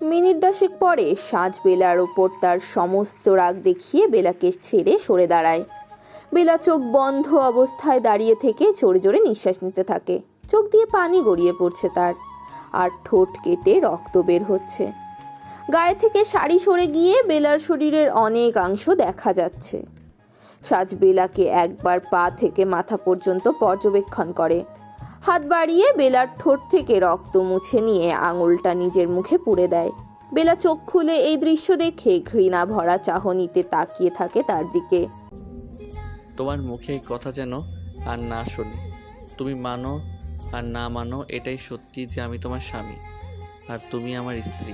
Minute দশেক পরে সাজ বেলার ওপর তার সমস্ত রাগ দেখিয়ে বেলাকে ছেড়ে সরে দাঁড়ায়। বেলা চোখ বন্ধ অবস্থায় দাঁড়িয়ে থেকে জোরে জোরে নিঃশ্বাস নিতে থাকে। চোখ দিয়ে পানি গড়িয়ে পড়ছে তার, আর ঠোঁট কেটে রক্ত বের হচ্ছে। গায়ে থেকে শাড়ি সরে গিয়ে বেলার শরীরের অনেকাংশ দেখা যাচ্ছে। সাজ বেলাকে একবার পা থেকে মাথা পর্যন্ত পর্যবেক্ষণ করে। হাত বাড়িয়ে বেলার ঠোঁট থেকে রক্ত মুছে নিয়ে আঙুলটা নিজের মুখে পুড়ে দেয়। বেলা চোখ খুলে এই দৃশ্য দেখে ঘৃণা ভরা চাহনিতে তাকিয়ে থাকে তার দিকে। তোমার মুখে এই কথা যেন আর না শুনি। তুমি মানো আর না মানো এটাই সত্যি যে আমি তোমার স্বামী আর তুমি আমার স্ত্রী।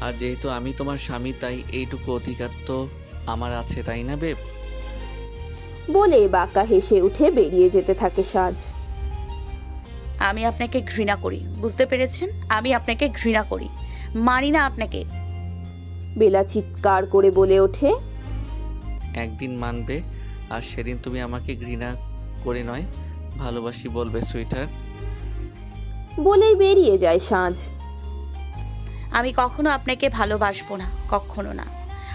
আর যেহেতু আমি তোমার স্বামী তাই এইটুকু অধিকার তো আমার আছে তাই না বেব? বলে বাঁকা হেসে উঠে বেরিয়ে যেতে থাকে সাজ। আমি আপনাকে ঘৃণা করি বুঝতে পেরেছেন? আমি আপনাকে ঘৃণা করি। মানি না আপনাকে। বেলা চিৎকার করে বলে ওঠে। একদিন মানবে আর সেদিন তুমি আমাকে ঘৃণা করে নয় ভালোবাসি বলবে সুইটার বলেই বেরিয়ে যায় সাজ আমি কখনো আপনাকে ভালোবাসবো না কখনো না।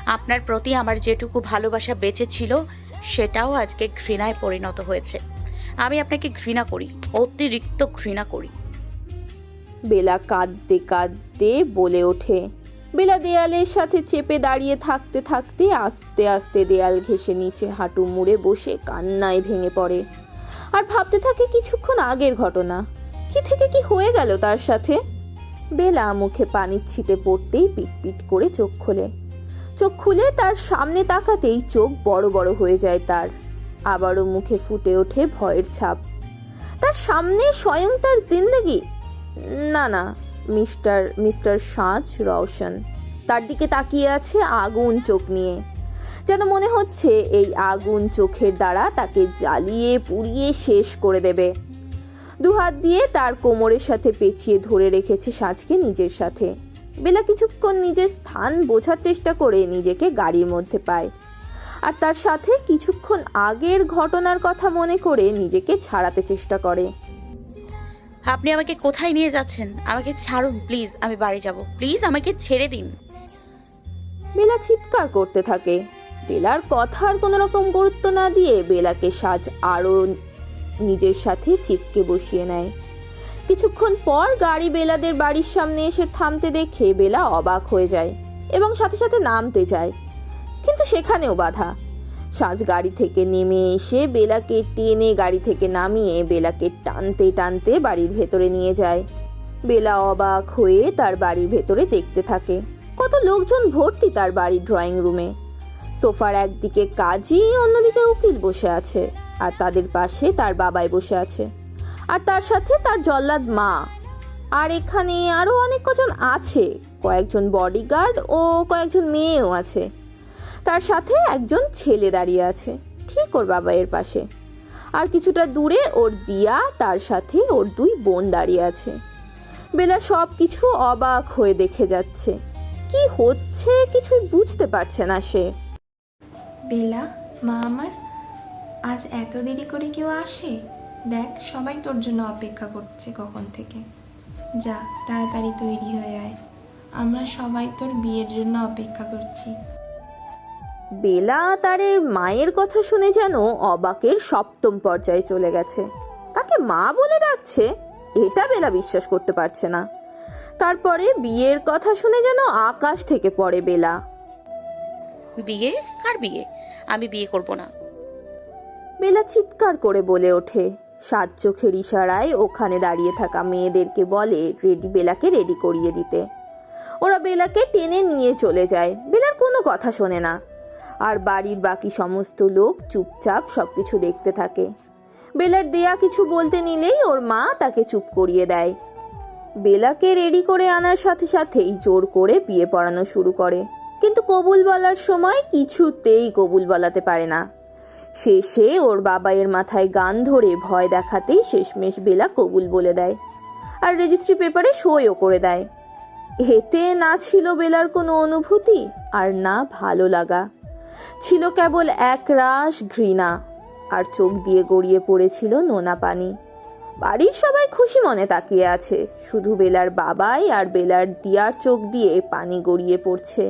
আপনার প্রতি আমার যেটুকু ভালোবাসা বেঁচে ছিল সেটাও আজকে ঘৃণায় পরিণত হয়েছে। আমি আপনাকে ঘৃণা করি, অতিরিক্ত ঘৃণা করি। বেলা কাঁদতে কাঁদতে বলে ওঠে। বেলা দেয়ালের সাথে চেপে দাঁড়িয়ে থাকতে থাকতে আস্তে আস্তে দেয়াল ঘেঁষে নিচে হাঁটু মুড়ে বসে কান্নায় ভেঙে পড়ে। আর ভাবতে থাকে কিছুক্ষণ আগের ঘটনা। কি থেকে কি হয়ে গেল তার সাথে? বেলা মুখে পানির ছিটে পড়তেই পিটপিট করে চোখ খোলে। চোখ খুলে তার সামনে তাকাতেই চোখ বড় বড় হয়ে যায় তার। আবারও মুখে ফুটে ওঠে ভয়ের ছাপ। তার সামনে স্বয়ং তার জিন্দগি। না না, মিস্টার মিস্টার সাঁচ রওশন। তার দিকে তাকিয়ে আছে আগুন চোখ নিয়ে। যেন মনে হচ্ছে এই আগুন চোখের দ্বারা তাকে জ্বালিয়ে, পুড়িয়ে শেষ করে দেবে। দুহাত দিয়ে তার কোমরের সাথে পেঁচিয়ে ধরে রেখেছে সাঁচকে নিজের সাথে। বেলা কিছুক্ষণ নিজের স্থান বোঝার চেষ্টা করে নিজেকে গাড়ির মধ্যে পায়। আর তার সাথে কিছুক্ষণ আগের ঘটনার কথা মনে করে নিজেকে ছাড়াতে চেষ্টা করে। আপনি আমাকে কোথায় নিয়ে যাচ্ছেন? আমাকে ছাড়ুন প্লিজ আমি বাড়ি যাব। প্লিজ আমাকে ছেড়ে দিন। বেলা চিৎকার করতে থাকে। বেলার কথার কোনো রকম গুরুত্ব না দিয়ে বেলাকে সাজ আরও নিজের সাথে চিপকে বসিয়ে নেয়। কিছুক্ষণ পর গাড়ি বেলাদের বাড়ির সামনে এসে থামতে দেখে বেলা অবাক হয়ে যায় এবং সাথে সাথে নামতে যায়। কিন্তু সেখানেও বাধা। সাজ গাড়ি থেকে নেমে এসে বেলাকে টেনে গাড়ি থেকে নামিয়ে বেলাকে টানতে টানতে বাড়ির ভেতরে নিয়ে যায়। বেলা অবাক হয়ে তার বাড়ির ভেতরে দেখতে থাকে। কত লোকজন ভর্তি তার বাড়ির ড্রয়িং রুমে। সোফার একদিকে কাজী, অন্যদিকে উকিল বসে আছে। আর তাদের পাশে তার বাবাই বসে আছে। আর তার সাথে তার জল্লাদ মা। আর এখানে আরও অনেক কজন আছে। কয়েকজন বডিগার্ড ও কয়েকজন মেয়েও আছে। তার সাথে একজন ছেলে দাঁড়িয়ে আছে, ঠিক ওর বাবা এর পাশে। আর কিছুটা দূরে ওর দিয়া, তার সাথে ওর দুই বোন দাঁড়িয়ে আছে। বেলা সব কিছু অবাক হয়ে দেখে যাচ্ছে। কি হচ্ছে কিছুই বুঝতে পারছে না সে। বেলা, মা আমার, আজ এত দেরি করে কেউ আসে? দেখ, সবাই তোর জন্য অপেক্ষা করছে কখন থেকে। যা, তাড়াতাড়ি তৈরি হয়ে আয়। আমরা সবাই তোর বিয়ের জন্য অপেক্ষা করছি। বেলা তার মায়ের কথা শুনে যেন অবাকের সপ্তম পর্যায়ে চলে গেছে। তাকে মা বলে ডাকছে এটা বেলা বিশ্বাস করতে পারছে না। তারপরে বিয়ের কথা শুনে যেন আকাশ থেকে পড়ে বেলা। বিয়ে? কার বিয়ে? আমি বিয়ে করব না। বেলা চিৎকার করে বলে ওঠে। সাত চোখের ইশারায় ওখানে দাঁড়িয়ে থাকা মেয়েদেরকে বলে রেডি বেলাকে রেডি করিয়ে দিতে। ওরা বেলাকে টেনে নিয়ে চলে যায়। বেলার কোনো কথা শোনে না। আর বাড়ির বাকি সমস্ত লোক চুপচাপ সবকিছু দেখতে থাকে। বেলার দেয়া কিছু বলতে নিলেই ওর মা তাকে চুপ করিয়ে দেয়। বেলাকে রেডি করে আনার সাথে সাথেই জোর করে বিয়ে পড়ানো শুরু করে। কিন্তু কবুল বলার সময় কিছুতেই কবুল বলাতে পারে না। শেষে ওর বাবাইয়ের মাথায় গান ধরে ভয় দেখাতেই শেষমেশ বেলা কবুল বলে দেয় আর রেজিস্ট্রি পেপারে সইও করে দেয়। এতে না ছিল বেলার কোনো অনুভূতি আর না ভালো লাগা। ছিল কেবল এক রাশ ঘৃণা, আর চোখ দিয়ে গড়িয়ে পড়েছিল নোনা পানি। বাড়ির সবাই খুশি মনে তাকিয়ে আছে, শুধু বেলার বাবাই আর বেলার দিয়ার চোখ দিয়ে পানি গড়িয়ে পড়ছে।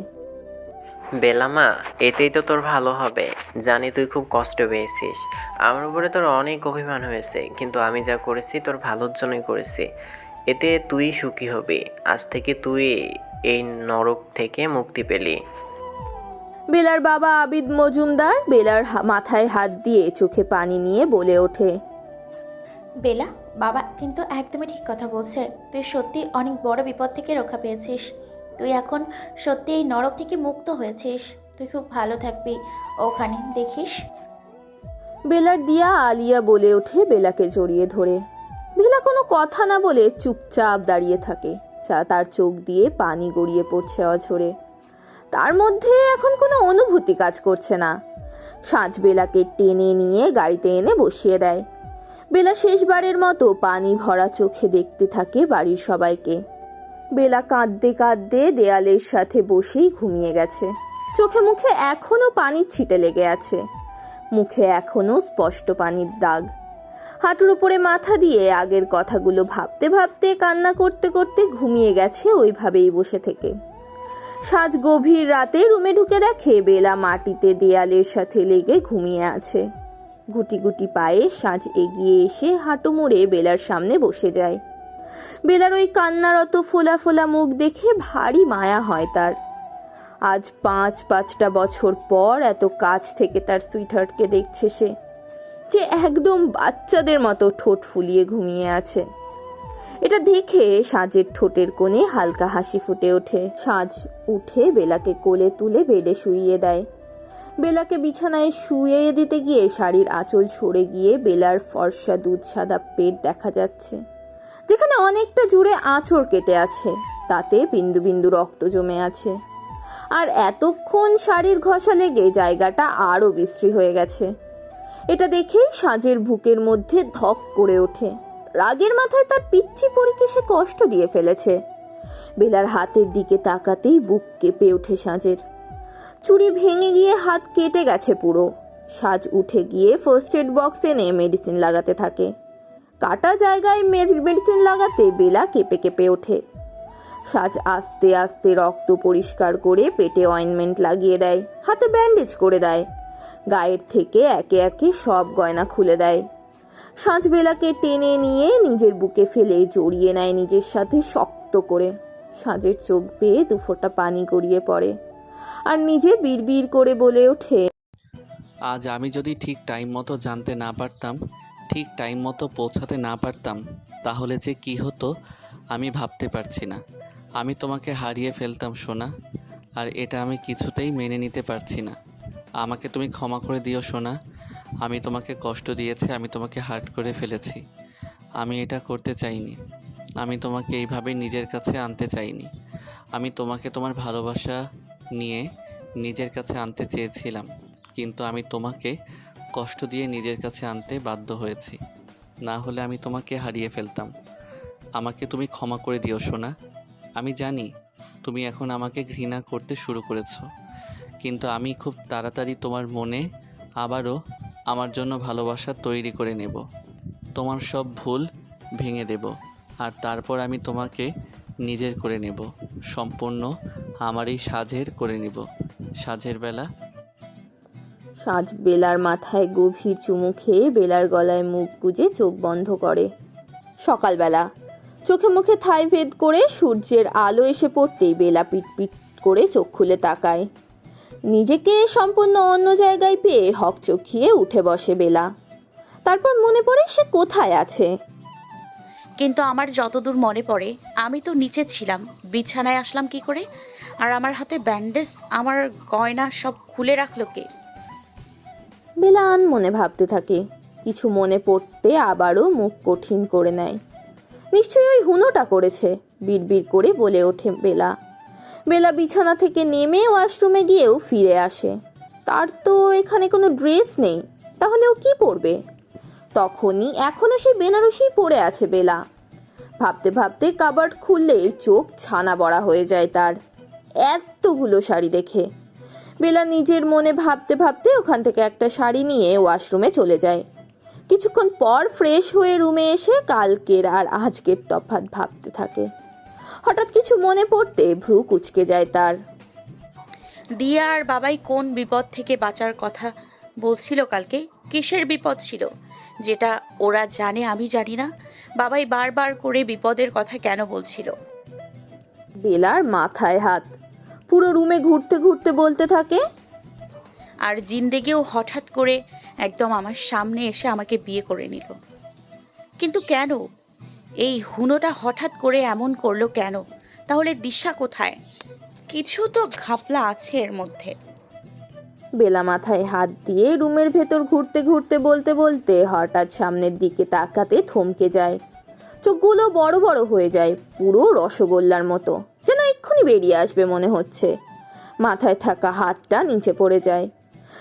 বেলামা এতেই তো তোর ভালো হবে। জানি তুই খুব কষ্ট পেয়েছিস। আমার উপরে তোর অনেক অভিমান হয়েছে, কিন্তু আমি যা করেছি তোর ভালোর জন্যই করেছি। এতে তুই সুখী হবি। আজ থেকে তুই এই নরক থেকে মুক্তি পেলি। বেলার বাবা আবিদ মজুমদার বেলার মাথায় হাত দিয়ে চোখে পানি নিয়ে বলে ওঠে বেলা বাবা কিন্তু একদমই ঠিক কথা বলছে। তুই সত্যি অনেক বড় বিপদ থেকে রক্ষা পেয়েছিস। তুই এখন সত্যি এই নরক থেকে মুক্ত হয়েছিস। তুই খুব ভালো থাকবি ওখানে দেখিস? বেলার দিয়া আলিয়া বলে ওঠে বেলাকে জড়িয়ে ধরে। বেলা কোনো কথা না বলে চুপচাপ দাঁড়িয়ে থাকে। যা তার চোখ দিয়ে পানি গড়িয়ে পড়ছে অঝরে। তার মধ্যে এখন কোনো অনুভূতি কাজ করছে না। সাঁঝ বেলাকে টেনে নিয়ে গাড়িতে এনে বসিয়ে দেয়। বেলা শেষবারের মতো পানি ভরা চোখে দেখতে থাকে বাড়ির সবাইকে। বেলা কাঁদতে কাঁদতে দেয়ালের সাথে বসেই ঘুমিয়ে গেছে। চোখে মুখে এখনও পানির ছিটে লেগে আছে। মুখে এখনও স্পষ্ট পানির দাগ। হাঁটুর উপরে মাথা দিয়ে আগের কথাগুলো ভাবতে ভাবতে কান্না করতে করতে ঘুমিয়ে গেছে ওইভাবেই বসে থেকে। সাজ গভীর রাতে রুমে ঢুকে দেখে বেলা মাটিতে দেয়ালের সাথে লেগে ঘুমিয়ে আছে। গুটি গুটি পায়ে সাজ এগিয়ে এসে হাঁটু মুড়ে বেলার সামনে বসে যায়। বেলার ওই কান্নারত ফোলা ফোলা মুখ দেখে ভারী মায়া হয় তার। আজ পাঁচ পাঁচটা বছর পর এত কাছ থেকে তার সুইটহার্টকে দেখছে সে, যে একদম বাচ্চাদের মতো ঠোঁট ফুলিয়ে ঘুমিয়ে আছে। এটা দেখে সাজের ঠোঁটের কোণে হালকা হাসি ফুটে ওঠে। সাজ উঠে বেলাকে কোলে তুলে বেডে শুইয়ে দেয়। বেলাকে বিছানায় শুয়ে দিতে গিয়ে শাড়ির আঁচল সরে গিয়ে বেলার ফর্সা দুধ সাদা পেট দেখা যাচ্ছে, যেখানে অনেকটা জুড়ে আঁচড় কেটে আছে, তাতে বিন্দু বিন্দু রক্ত জমে আছে। আর এতক্ষণ শাড়ির ঘষা লেগে জায়গাটা আরও বিশ্রী হয়ে গেছে। এটা দেখেই সাজের বুকের মধ্যে ধক করে ওঠে। রাগের মাথায় তার পিচ্ছি পরীকে সে কষ্ট দিয়ে ফেলেছে। বেলার হাতের দিকে তাকাতেই বুক কেঁপে ওঠে সাজের। চুড়ি ভেঙে গিয়ে হাত কেটে গেছে পুরো। সাজ উঠে গিয়ে ফার্স্ট এড বক্স এনে মেডিসিন লাগাতে থাকে। কাটা জায়গায় মেডিসিন লাগাতে বেলা কেঁপে কেঁপে ওঠে। সাজ আস্তে আস্তে রক্ত পরিষ্কার করে পেটে অয়েনমেন্ট লাগিয়ে দেয়, হাতে ব্যান্ডেজ করে দেয়। গায়ের থেকে একে একে সব গয়না খুলে দেয়। সাঁঝ বেলাকে টেনে নিয়ে নিজের বুকে ফেলে জড়িয়ে নেয় নিজের সাথে শক্ত করে। সাঁঝের চোখ বেয়ে দুফোঁটা পানি গড়িয়ে পড়ে আর নিজে বিড়বিড় করে বলে ওঠে, আজ আমি যদি ঠিক টাইম মতো জানতে না পারতাম, ঠিক টাইম মতো পৌঁছাতে না পারতাম, তাহলে যে কি হতো, আমি ভাবতে পারছি না। আমি তোমাকে হারিয়ে ফেলতাম, সোনা, আর এটা আমি কিছুতেই মেনে নিতে পারছি না। আমাকে তুমি ক্ষমা করে দিও, সোনা আমি তোমাকে কষ্ট দিয়েছি, আমি তোমাকে হার্ট করে ফেলেছি। আমি এটা করতে চাইনি। আমি তোমাকে এইভাবে নিজের কাছে আনতে চাইনি। আমি তোমাকে তোমার ভালোবাসা নিয়ে নিজের কাছে আনতে চেয়েছিলাম, কিন্তু আমি তোমাকে কষ্ট দিয়ে নিজের কাছে আনতে বাধ্য হয়েছি। না হলে আমি তোমাকে হারিয়ে ফেলতাম। আমাকে তুমি ক্ষমা করে দিও, সোনা। আমি জানি তুমি এখন আমাকে ঘৃণা করতে শুরু করেছ, কিন্তু আমি খুব তাড়াতাড়ি তোমার মনে আবারও আমার জন্য ভালোবাসা তৈরি করে নেব। তোমার সব ভুল ভেঙে দেব আর তারপর আমি তোমাকে নিজের করে নেব। সম্পূর্ণ আমারই সাজের করে নেব। সাজের বেলা। সাঁঝ বেলার মাথায় গভীর চুমু খেয়ে বেলার গলায় মুখ গুজে চোখ বন্ধ করে। সকালবেলা। চোখে মুখে থাই ভেদ করে সূর্যের আলো এসে পড়তেই বেলা পিটপিট করে চোখ খুলে তাকায়। নিজেকে সম্পূর্ণ অন্য জায়গায় পেয়ে হক চোখিয়ে উঠে বসে বেলা। তারপর মনে পড়ে সে কোথায় আছে। কিন্তু আমার যতদূর মনে পড়ে আমি তো নিচে ছিলাম। বিছানায় আসলাম কি করে? আর আমার হাতে ব্যান্ডেজ আমার গয়না সব খুলে রাখল কে? বেলা আন মনে ভাবতে থাকে। কিছু মনে পড়তে আবারও মুখ কঠিন করে নেয়। নিশ্চয়ই ওই হুনোটা করেছে বিড়বিড় করে বলে ওঠে বেলা। বেলা বিছানা থেকে নেমে ওয়াশরুমে গিয়েও ফিরে আসে। তার তো এখানে কোনো ড্রেস নেই, তাহলে ও কি পরবে? তখনই এখনও সেই বেনারসি পরে আছে বেলা। ভাবতে ভাবতে কাবার্ড খুললে চোখ ছানা বড়া হয়ে যায় তার। এতগুলো শাড়ি দেখে। বেলা নিজের মনে ভাবতে ভাবতে ওখান থেকে একটা শাড়ি নিয়ে ওয়াশরুমে চলে যায়। কিছুক্ষণ পর ফ্রেশ হয়ে রুমে এসে কালকের আর আজকের তফাৎ ভাবতে থাকে। হঠাৎ কিছু মনে পড়তে ভ্রু কুচকে যায় তার। দিয়া আর বাবাই কোন বিপদ থেকে বাঁচার কথা বলছিল কালকে? কিসের বিপদ ছিল? যেটা ওরা জানে আমি জানি না। বাবাই বারবার করে বিপদের কথা কেন বলছিল? বেলার মাথায় হাত। পুরো রুমে ঘুরতে ঘুরতে বলতে থাকে। আর জিন্দেগিও হঠাৎ করে একদম আমার সামনে এসে আমাকে বিয়ে করে নিল। কিন্তু কেন? এই হুনোটা হঠাৎ করে এমন করল কেন? তাহলে দিশা কোথায়? কিছু তো ঘাপলা আছে এর মধ্যে। বেলা মাথায় হাত দিয়ে রুমের ভেতর ঘুরতে ঘুরতে বলতে বলতে হঠাৎ সামনের দিকে তাকাতে থমকে যায়। চোখগুলো বড় বড় হয়ে যায়, পুরো রসগোল্লার মতো। যেন এক্ষুনি বেরিয়ে আসবে মনে হচ্ছে। মাথায় থাকা হাতটা নিচে পড়ে যায়।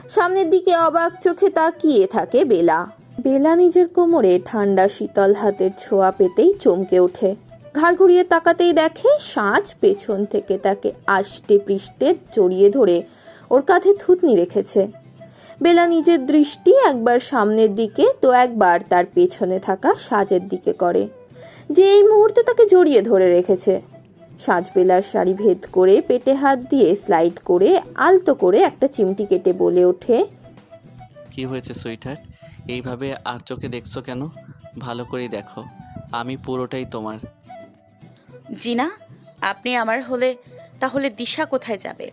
সামনের দিকে অবাক চোখে তাকিয়ে থাকে বেলা। বেলা নিজের কোমরে ঠান্ডা শীতল হাতের ছোঁয়া পেতেই চমকে ওঠে। ঘাড় ঘুরিয়ে তাকাতেই দেখে সাজ পেছন থেকে তাকে আষ্টে পৃষ্ঠে জড়িয়ে ধরে ওর কাঁধে থুতনি রেখেছে। বেলা নিজের দৃষ্টি একবার সামনের দিকে, তো একবার তার পেছনে থাকা সাজের দিকে করে। যে এই মুহূর্তে তাকে জড়িয়ে ধরে রেখেছে। সাজ বেলার শাড়ি ভেদ করে পেটে হাত দিয়ে স্লাইড করে, আলতো করে একটা চিমটি কেটে বলে ওঠে, কি হয়েছে সুইটার এইভাবে আর চোখে দেখছ কেন? ভালো করে দেখো। আমি পুরোটাই তোমার। জিনা আপনি আমার হলে তাহলে দিশা কোথায় যাবে?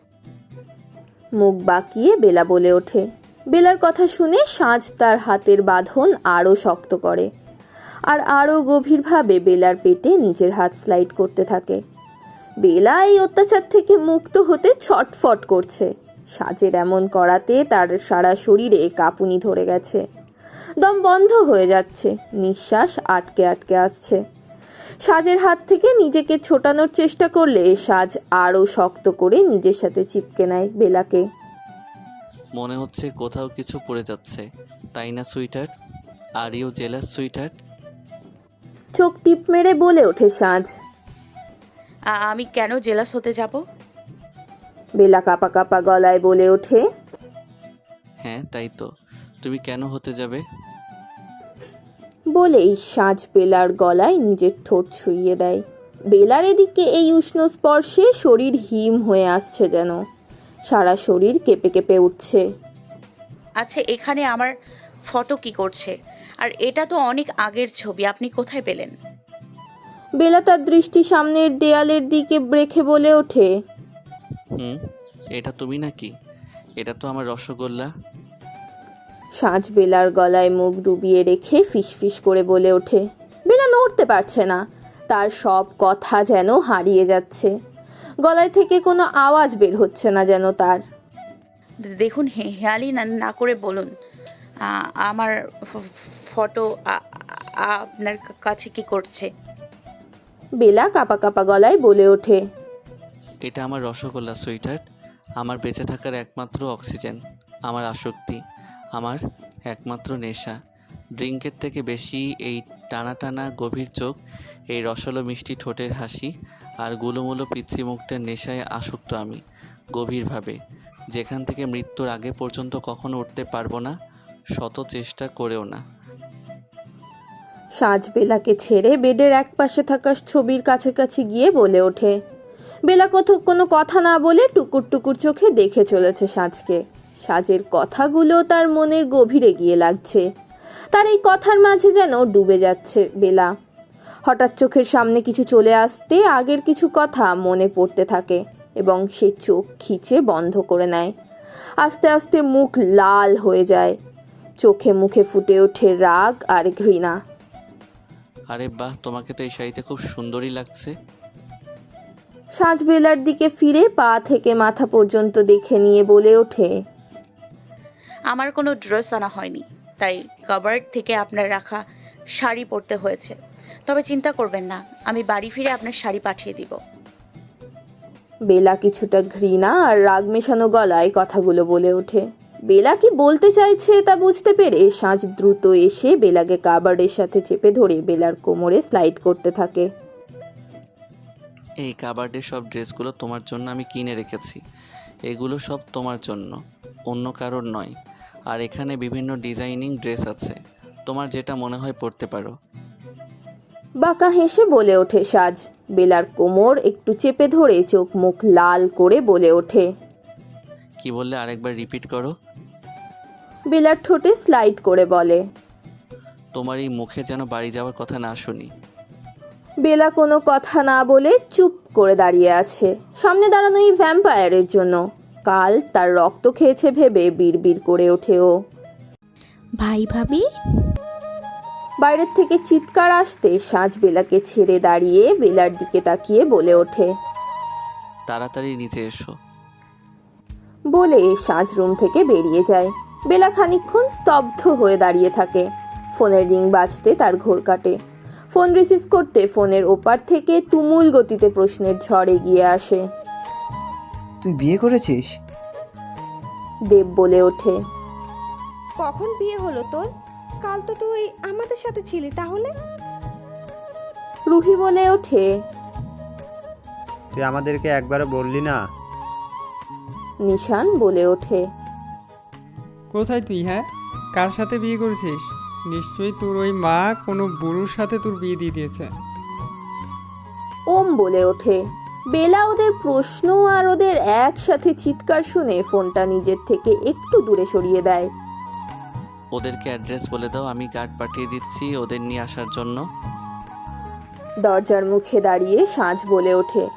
মুখ বাঁকিয়ে বেলা বলে ওঠে। বেলার কথা শুনে সাজ তার হাতের বাঁধন আরও শক্ত করে। আর আরও গভীরভাবে বেলার পেটে নিজের হাত স্লাইড করতে থাকে। বেলা এই অত্যাচার থেকে মুক্ত হতে ছটফট করছে। সাজের এমন করাতে তার সারা শরীরে কাঁপুনি ধরে গেছে। দম বন্ধ হয়ে যাচ্ছে। নিঃশ্বাস আটকে আটকে আসছে। সাজের হাত থেকে নিজেকে ছোটানোর চেষ্টা করলে সাজ আরও শক্ত করে নিজের সাথে চিপকে নেয় বেলাকে। মনে হচ্ছে কোথাও কিছু পড়ে যাচ্ছে। তাই না sweeter? Are you jealous sweeter? চোখ টিপ মেরে বলে ওঠে সাজ। আ- আমি কেন জেলাস হতে যাব? বেলা কাপা কাপা গলায় বলে ওঠে। হ্যাঁ তাই তো। তুমি কেন হতে যাবে? বলেই সাজ বেলার গলায় নিজের ঠোঁট ছুঁয়ে দেয়। বেলার এদিকে এই উষ্ণ স্পর্শে শরীর হিম হয়ে আসছে যেন। সারা শরীর কেঁপে কেঁপে উঠছে। আচ্ছা এখানে আমার ফটো কি করছে? আর এটা তো অনেক আগের ছবি আপনি কোথায় পেলেন? বেলা তার দৃষ্টি সামনের দেয়ালের দিকে রেখে বলে ওঠে। হুম এটা তুমি নাকি? এটা তো আমার রসগোল্লা। সাজ বেলার গলায় মুখ ডুবিয়ে রেখে ফিসফিস করে বলে ওঠে বেলা নড়তে পারছে না। তার সব কথা যেন হারিয়ে যাচ্ছে। গলায় থেকে কোনো আওয়াজ বের হচ্ছে না যেন তার। দেখুন হে- হেয়ালি না না করে বলুন আ- আমার ফটো আপনার কা- কাছে কি করছে? বেলা কাপা কাপা গলায় বলে ওঠে এটা আমার রসগোল্লা সুইটার আমার বেঁচে থাকার একমাত্র অক্সিজেন আমার আসক্তি। আমার একমাত্র নেশা। ড্রিঙ্কের থেকে বেশি এই টানা টানা গভীর চোখ, এই রসালো মিষ্টি ঠোঁটের হাসি আর গুলোমুলো পিচ্ছি মুখটার নেশায় আসক্ত আমি গভীরভাবে। যেখান থেকে মৃত্যুর আগে পর্যন্ত কখনো উঠতে পারব না, শত চেষ্টা করেও না। সাজ বেলাকে ছেড়ে বেডের এক পাশে থাকা ছবির কাছাকাছি গিয়ে বলে ওঠে, বেলা কোথাও কোনো কথা না বলে টুকুর টুকুর চোখে দেখে চলেছে সাজকে। সাজের কথাগুলো তার মনের গভীরে গিয়ে লাগছে। তার এই কথার মাঝে যেন ডুবে যাচ্ছে বেলা। হঠাৎ চোখের সামনে কিছু চলে আসতে আগের কিছু কথা মনে পড়তে থাকে এবং সে চোখ খিচে বন্ধ করে নেয়। আস্তে আস্তে মুখ লাল হয়ে যায়। চোখে মুখে ফুটে ওঠে রাগ আর ঘৃণা। আরে বাহ তোমাকে তো এই শাড়িতে খুব সুন্দরই লাগছে। সাজবেলার দিকে ফিরে পা থেকে মাথা পর্যন্ত দেখে নিয়ে বলে ওঠে আমার কোনো ড্রেস আনা হয়নি। তাই কাবার্ড থেকে আপনার রাখা শাড়ি পরতে হয়েছে। তবে চিন্তা করবেন না আমি বাড়ি ফিরে আপনার শাড়ি পাঠিয়ে দিব। বেলা কিছুটা ঘৃণা আর রাগ মেশানো গলায় কথাগুলো বলে ওঠে। বেলা কি বলতে চাইছে তা বুঝতে পেরে সাজ দ্রুত এসে বেলাকে কাবার্ডের সাথে চেপে ধরে বেলার কোমরে স্লাইড করতে থাকে। এই কাবার্ডের সব ড্রেসগুলো তোমার জন্য আমি কিনে রেখেছি। এগুলো সব তোমার জন্য অন্য কারোর নয়। আর এখানে বিভিন্ন ডিজাইনিং ড্রেস আছে। তোমার যেটা মনে হয় পড়তে পারো। বাঁকা হেসে বলে ওঠে সাজ। বেলার কোমর একটু চেপে ধরে চোখ মুখ লাল করে বলে ওঠে। কি বললে আরেকবার রিপিট করো? বেলার ঠোঁটে স্লাইড করে বলে। তোমার এই মুখে যেন বাড়ি যাওয়ার কথা না শুনি। বেলা কোনো কথা না বলে চুপ করে দাঁড়িয়ে আছে। সামনে দাঁড়ানো এই ভ্যাম্পায়ারের জন্য। কাল তার রক্ত খেয়েছে ভেবে বিড়বিড় করে ওঠে ও ভাই ভাবি? বাইরের থেকে চিৎকার আসতে সাজ বেলাকে ছেড়ে দাঁড়িয়ে বেলার দিকে তাকিয়ে বলে ওঠে। তাড়াতাড়ি নিচে এসো। বলে সাজ রুম থেকে বেরিয়ে যায়। বেলা খানিকক্ষণ স্তব্ধ হয়ে দাঁড়িয়ে থাকে। ফোনের রিং বাজতে তার ঘোর কাটে। ফোন রিসিভ করতে ফোনের ওপার থেকে তুমুল গতিতে প্রশ্নের ঝড় এগিয়ে আসে। তুই বিয়ে করেছিস? দেব বলে ওঠে। কখন বিয়ে হলো তোর? কাল তো তুই আমাদের সাথে ছিলি তাহলে? রুহি বলে ওঠে। তুই আমাদেরকে একবারও বললি না? নিশান বলে ওঠে। কোথায় তুই হ্যাঁ? কার সাথে বিয়ে করেছিস? নিশ্চয়ই তোর ওই মা কোনো বুড়োর সাথে তোর বিয়ে দিয়ে দিয়েছে। ওম বলে ওঠে। বেলা ওদের প্রশ্ন আর ওদের একসাথে চিৎকার শুনে ফোনটা নিজের থেকে একটু দূরে সরিয়ে দেয়। ওদেরকে অ্যাড্রেস বলে দাও আমি গার্ড পাঠিয়ে দিচ্ছি ওদের নিয়ে আসার জন্য। দরজার মুখে দাঁড়িয়ে সাজ বলে ওঠে।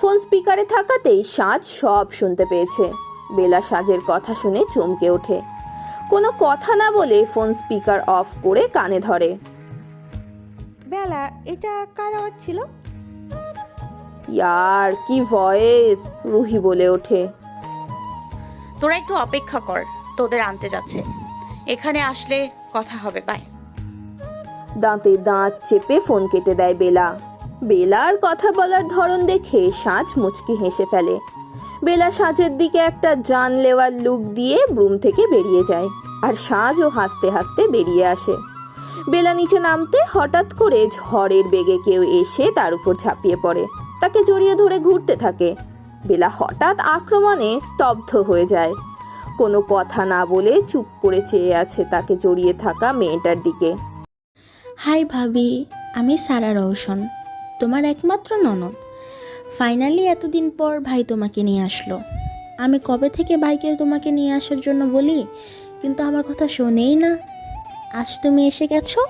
ফোন স্পিকারে থাকাতেই সাজ সব শুনতে পেয়েছে। বেলা সাজের কথা শুনে চমকে ওঠে। কোনো কথা না বলে ফোন স্পিকার অফ করে কানে ধরে। বেলা এটা কার আওয়াজ ছিল? ইয়ার কি ভয়েস? রুহি বলে ওঠে। তোরা একটু অপেক্ষা কর তোদের আনতে যাচ্ছে। এখানে আসলে কথা হবে বাই। দাঁতে দাঁত চেপে ফোন কেটে দেয় বেলা। বেলার কথা বলার ধরন দেখে সাজ মুচকি হেসে ফেলে। বেলা সাজের দিকে একটা জান লেওয়ার লুক দিয়ে ব্রুম থেকে বেরিয়ে যায় আর সাজও হাসতে হাসতে বেরিয়ে আসে। বেলা নিচে নামতে হঠাৎ করে ঝড়ের বেগে কেউ এসে তার উপর ঝাঁপিয়ে পড়ে। তাকে জড়িয়ে ধরে ঘুরতে থাকে। বেলা হঠাৎ আক্রমণে স্তব্ধ হয়ে যায়। কোনো কথা না বলে চুপ করে চেয়ে আছে তাকে জড়িয়ে থাকা মেয়েটার দিকে। হাই ভাবি, আমি সারা রওশন, তোমার একমাত্র ননদ। ফাইনালি এতদিন পর ভাই তোমাকে নিয়ে আসলো। আমি কবে থেকে ভাইকে তোমাকে নিয়ে আসার জন্য বলি? কিন্তু আমার কথা শোনেই না। আজ তুমি এসে গেছো,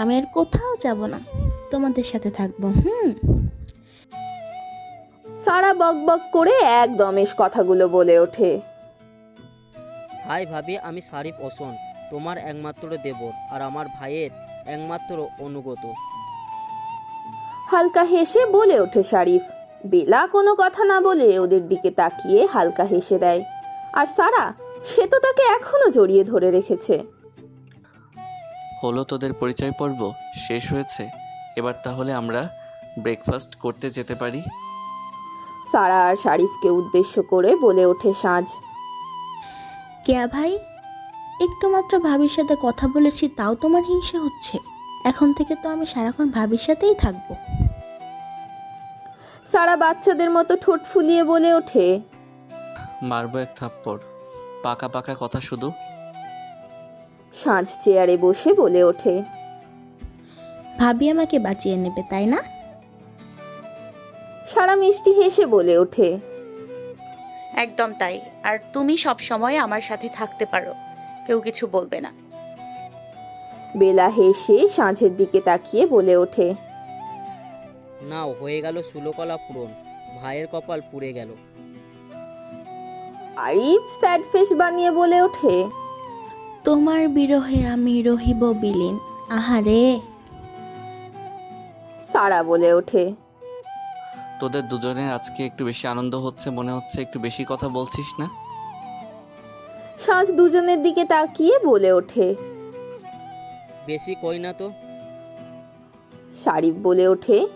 আমি আর কোথাও যাব না। তোমাদের সাথে থাকব, হুম? সারা বক বক করে একদমেশ কথাগুলো বলে ওঠে। হাই ভাবি আমি শারিফ ওসন তোমার একমাত্র দেবর আর আমার ভাইয়ের একমাত্র অনুগত। হালকা হেসে বলে ওঠে শারিফ বেলা কোনো কথা না বলে ওদের দিকে তাকিয়ে হালকা হেসে দেয়। আর সারা সে তো তাকে এখনও জড়িয়ে ধরে রেখেছে। হলো তোদের পরিচয় পর্ব শেষ হয়েছে? এবার তাহলে আমরা ব্রেকফাস্ট করতে যেতে পারি? সারা আর শারিফকে উদ্দেশ্য করে বলে ওঠে সাজ। কেয়া ভাই একটু মাত্র ভাবির সাথে কথা বলেছি তাও তোমার হিংসা হচ্ছে। এখন থেকে তো আমি সারাক্ষণ ভাবির সাথেই থাকব। সারা বাচ্চাদের মতো ঠোঁট ফুলিয়ে বলে ওঠে। মারবো এক থাপ্পড়। পাকা পাকা কথা শুধু। সাজ চেয়ারে বসে বলে ওঠে। ভাবি আমাকে বাঁচিয়ে নেবে তাই না? সারা মিষ্টি হেসে বলে ওঠে। একদম তাই। আর তুমি সব সময় আমার সাথে থাকতে পারো। কেউ কিছু বলবে না। বেলা হেসে সাঁঝের দিকে তাকিয়ে বলে ওঠে। নাও হয়ে গেল ষোলকলা পূরণ। ভাইয়ের কপাল পুড়ে গেল। আরিফ স্যাড ফেস বানিয়ে বলে ওঠে। তোমার বিরহে আমি রহিব বিলীন। আহারে। সারা বলে ওঠে। তোদের দুজনের আজকে একটু বেশি আনন্দ হচ্ছে মনে হচ্ছে একটু বেশি কথা বলছিস না? সাজ দুজনের দিকে তাকিয়ে বলে ওঠে। বেশি কই না তো। শারিফ বলে ওঠে।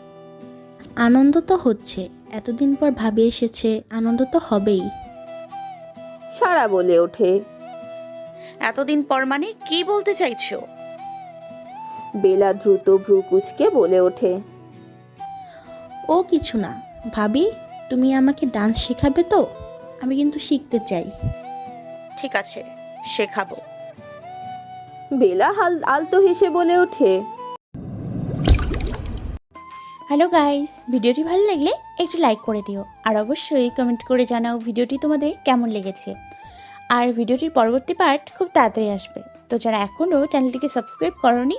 আনন্দ তো হচ্ছে এতদিন পর ভাবি এসেছে আনন্দ তো হবেই। সারা বলে ওঠে। এতদিন পর মানে কি বলতে চাইছো? বেলা দ্রুত ভ্রু কুচকে বলে ওঠে। ও কিছু না। ভাবি তুমি আমাকে ডান্স শেখাবে তো? আমি কিন্তু শিখতে চাই। ঠিক আছে শেখাবো। বেলা হাল আলতো হেসে বলে ওঠে। হ্যালো গাইস ভিডিওটি ভালো লাগলে একটু লাইক করে দিও। আর অবশ্যই কমেন্ট করে জানাও ভিডিওটি তোমাদের কেমন লেগেছে। আর ভিডিওটির পরবর্তী পার্ট খুব তাড়াতাড়ি আসবে। তো যারা এখনও চ্যানেলটিকে সাবস্ক্রাইব করনি